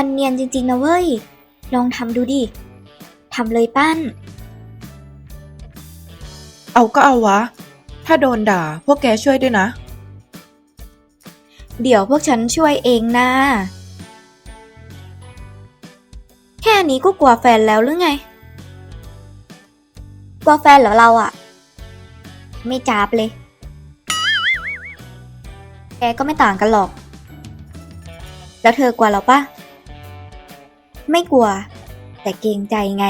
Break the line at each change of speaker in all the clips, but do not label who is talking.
มันเนียนจริงๆนะเว้ย ลองทำดูดิ ทำเลยปั้น
เอาก็เอาวะ ถ้าโดนด่าพวกแกช่วยด้วยนะ
เดี๋ยวพวกฉันช่วยเองนะ แค่นี้ก็กลัวแฟนแล้วหรือไง กลัวแฟนเหรอเราอะไม่จ้าบเลย แกก็ไม่ต่างกันหรอก แล้วเธอกลัวเราปะ ไม่กลัว แต่เกรงใจไง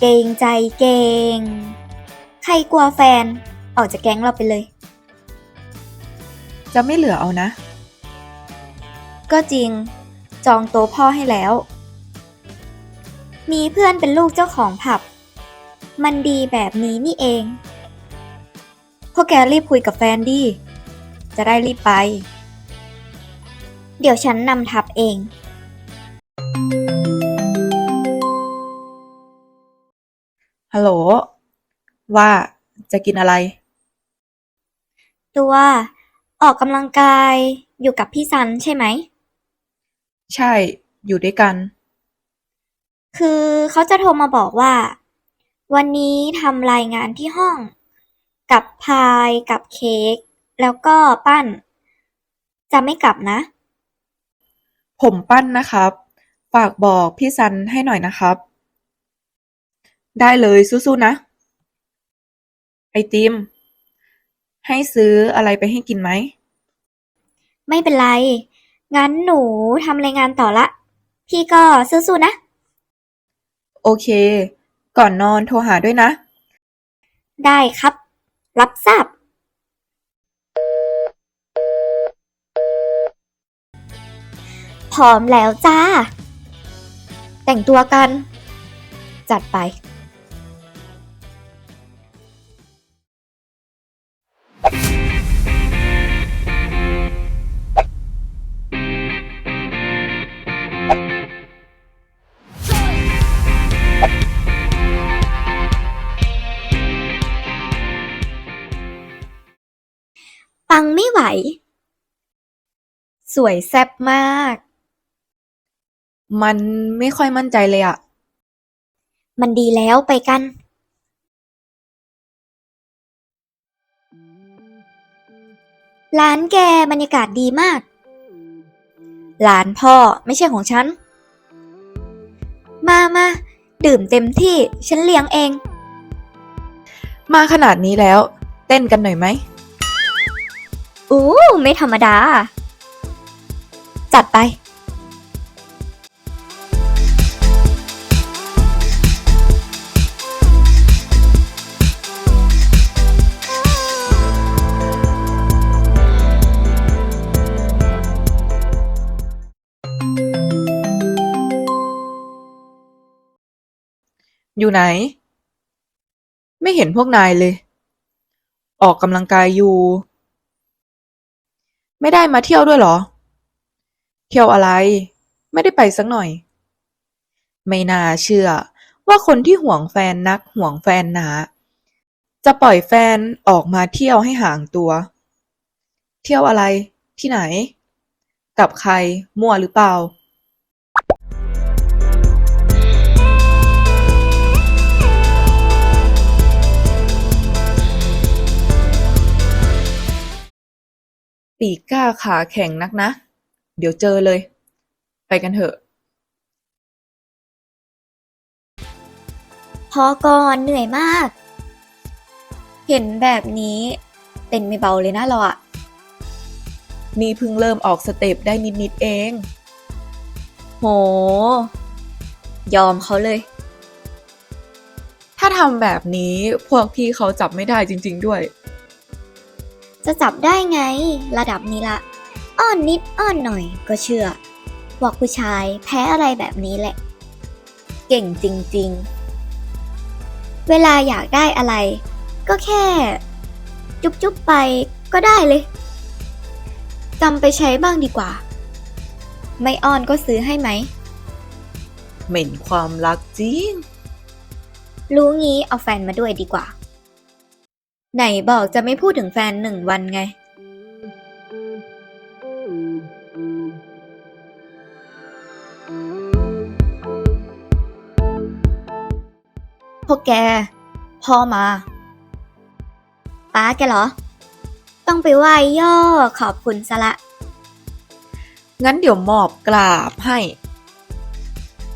เกรงใจเก่งใครกลัวแฟน ออกจากแก๊งเราไปเลย
จะไม่เหลือเอานะ
ก็จริง จองโต๊ะพ่อให้แล้ว มีเพื่อนเป็นลูกเจ้าของผับ มันดีแบบนี้นี่เองพวกแกรีบคุยกับแฟนดิ จะได้รีบไป เดี๋ยวฉันนำทับเอง
ฮัลโหล ว่าจะกินอะไร
ตัว ออกกำลังกายอยู่กับพี่ซันใช่ไหม
ใช่อยู่ด้วยกัน
คือเขาจะโทรมาบอกว่า วันนี้ทำรายงานที่ห้อง กับพายกับเค้กแล้วก็ปั้น จะไม่กลับนะ
ผมปั้นนะครับ ฝากบอกพี่ซันให้หน่อยนะครับ ได้เลยสู้ๆนะ ไอติม ให้ซื้ออะไรไปให้กินไหม
ไม่เป็นไร งั้นหนูทำรายงานต่อละ พี่ก็สู้ๆนะ
โอเค ก่อนนอนโทรหาด้วยนะ
ได้ครับ รับทราบ พร้อมแล้วจ้า แต่งตัวกัน จัดไป ปังไม่ไหว สวยแซ่บมาก
มันไม่ค่อยมั่นใจเลยอะ
มันดีแล้วไปกันร้านแกบรรยากาศดีมากร้านพ่อไม่ใช่ของฉัน มามาดื่มเต็มที่ฉันเลี้ยงเอง
มาขนาดนี้แล้ว เต้นกันหน่อยไหม
อู้ไม่ธรรมดา จัดไป
อยู่ไหน ไม่เห็นพวกนายเลย ออกกำลังกายอยู่ ไม่ได้มาเที่ยวด้วยเหรอ เที่ยวอะไร ไม่ได้ไปสักหน่อย ไม่น่าเชื่อ ว่าคนที่ห่วงแฟนนักห่วงแฟนหนา จะปล่อยแฟนออกมาเที่ยวให้ห่างตัว เที่ยวอะไร ที่ไหน กับใคร มั่วหรือเปล่า ปีกกล้าขาแข็งนักนะ เดี๋ยวเจอเลย ไปกันเถอะ
พอก่อนเหนื่อยมาก เห็นแบบนี้ เต้นไม่เบาเลยนะเราอะ
นี่เพิ่งเริ่มออกสเต็ปได้นิด ๆ เอง
โห ยอมเขาเลย
ถ้าทำแบบนี้พวกพี่เขาจับไม่ได้จริง ๆ ด้วย
จะจับได้ไง ระดับนี้ละ อ้อนนิดอ้อนหน่อยก็เชื่อพวกผู้ชายแพ้อะไรแบบนี้แหละ เก่งจริงๆ เวลาอยากได้อะไร ก็แค่ จุ๊บๆไปก็ได้เลยจำไปใช้บ้างดีกว่า ไม่อ้อนก็ซื้อให้ไหม
เหม็นความรักจริง
รู้งี้เอาแฟนมาด้วยดีกว่า ไหนบอกจะไม่พูดถึงแฟนหนึ่งวันไง พวกแก พ่อมา ป้าแกเหรอ ต้องไปไหว้ย่อขอบคุณซะละ
งั้นเดี๋ยวมอบกราบให้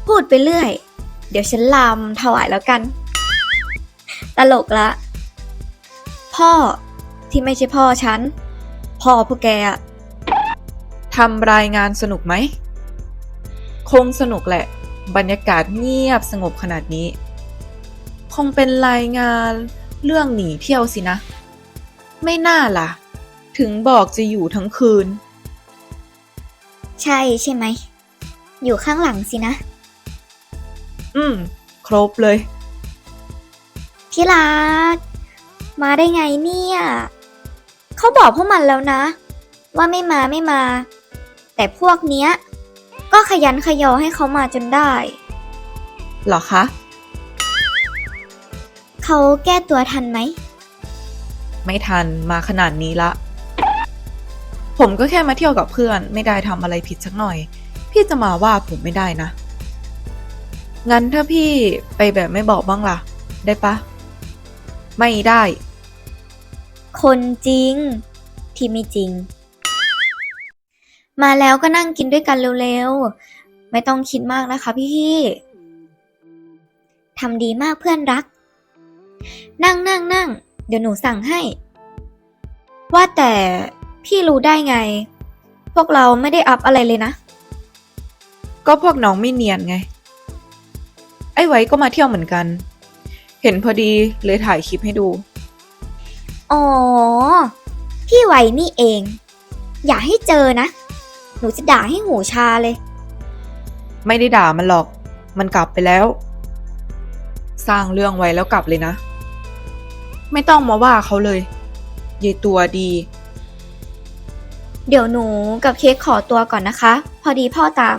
พูดไปเรื่อย เดี๋ยวฉันลำถวายแล้วกัน ตลกละ พ่อที่ไม่ใช่พ่อฉัน พ่อพวกแกอะ
ทำรายงานสนุกไหม คงสนุกแหละ บรรยากาศเงียบสงบขนาดนี้ คงเป็นรายงานเรื่องหนีเที่ยวสินะ ไม่น่าล่ะ ถึงบอกจะอยู่ทั้งคืน
ใช่ใช่ไหม อยู่ข้างหลังสินะ
อืม ครบเลย
ที่รัก มาได้ไงเนี่ย เขาบอกพวกมันแล้วนะ ว่าไม่มาไม่มา แต่พวกเนี้ย ก็ขยันขยอให้เขามาจนได้
เหรอคะ
เขาแก้ตัวทันไหม
ไม่ทันมาขนาดนี้ละ ผมก็แค่มาเที่ยวกับเพื่อน ไม่ได้ทำอะไรผิดสักหน่อย พี่จะมาว่าผมไม่ได้นะ งั้นถ้าพี่ไปแบบไม่บอกบ้างล่ะ ได้ปะ ไม่ได้
คนจริง ที่ไม่จริง มาแล้วก็นั่งกินด้วยกันเร็วๆ ไม่ต้องคิดมากนะคะพี่ๆทำดีมากเพื่อนรัก นั่งนั่งนั่งเดี๋ยวหนูสั่งให้ ว่าแต่พี่รู้ได้ไง พวกเราไม่ได้อัพอะไรเลยนะ
ก็พวกน้องไม่เนียนไง ไอ้ไว้ก็มาเที่ยวเหมือนกัน เห็นพอดีเลยถ่ายคลิปให้ดู
อ๋อ พี่ไหวนี่เอง อย่าให้เจอนะ หนูจะด่าให้หูชาเลย
ไม่ได้ด่ามันหรอก มันกลับไปแล้ว สร้างเรื่องไว้แล้วกลับเลยนะ ไม่ต้องมาว่าเขาเลยยายตัวดี
เดี๋ยวหนูกับเค้กขอตัวก่อนนะคะ พอดีพ่อตาม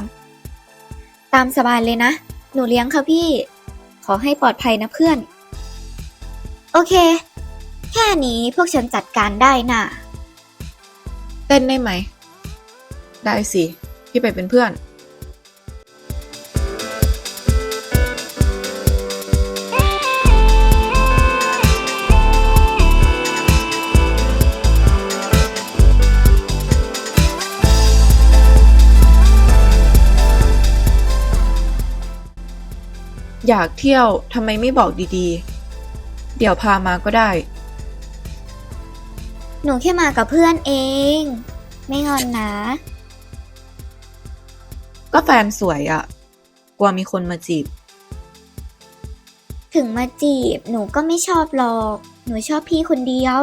ตามสบายเลยนะ หนูเลี้ยงค่ะพี่ ขอให้ปลอดภัยนะเพื่อน โอเค แค่นี้พวกฉันจัดการได้น่ะ
เต้นได้ไหม ได้สิ พี่ไปเป็นเพื่อน อยากเที่ยวทำไมไม่บอกดีๆ เดี๋ยวพามาก็ได้
หนูแค่มากับเพื่อนเอง ไม่งอนนะ
ก็แฟนสวยอะ่ะกลัวมีคนมาจีบ
ถึงมาจีบหนูก็ไม่ชอบหรอก หนูชอบพี่คนเดียว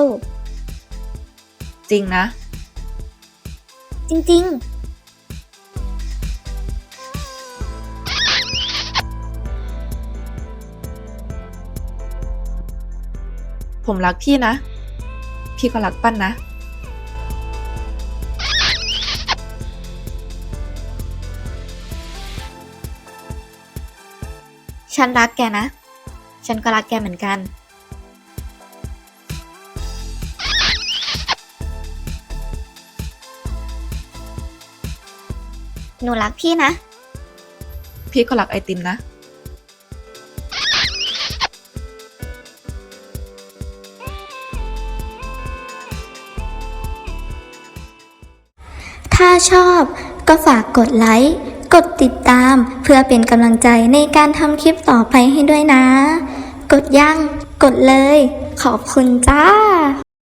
จริงนะ
จริง
ผมรักพี่นะ พี่ก็รักปั้นนะ
ฉันรักแกนะ ฉันก็รักแกเหมือนกัน หนูรักพี่นะ
พี่ก็รักไอติมนะ
ถ้าชอบก็ฝากกดไลค์ กดติดตามเพื่อเป็นกำลังใจในการทำคลิปต่อไปให้ด้วยนะ กดยังกดเลย ขอบคุณจ้า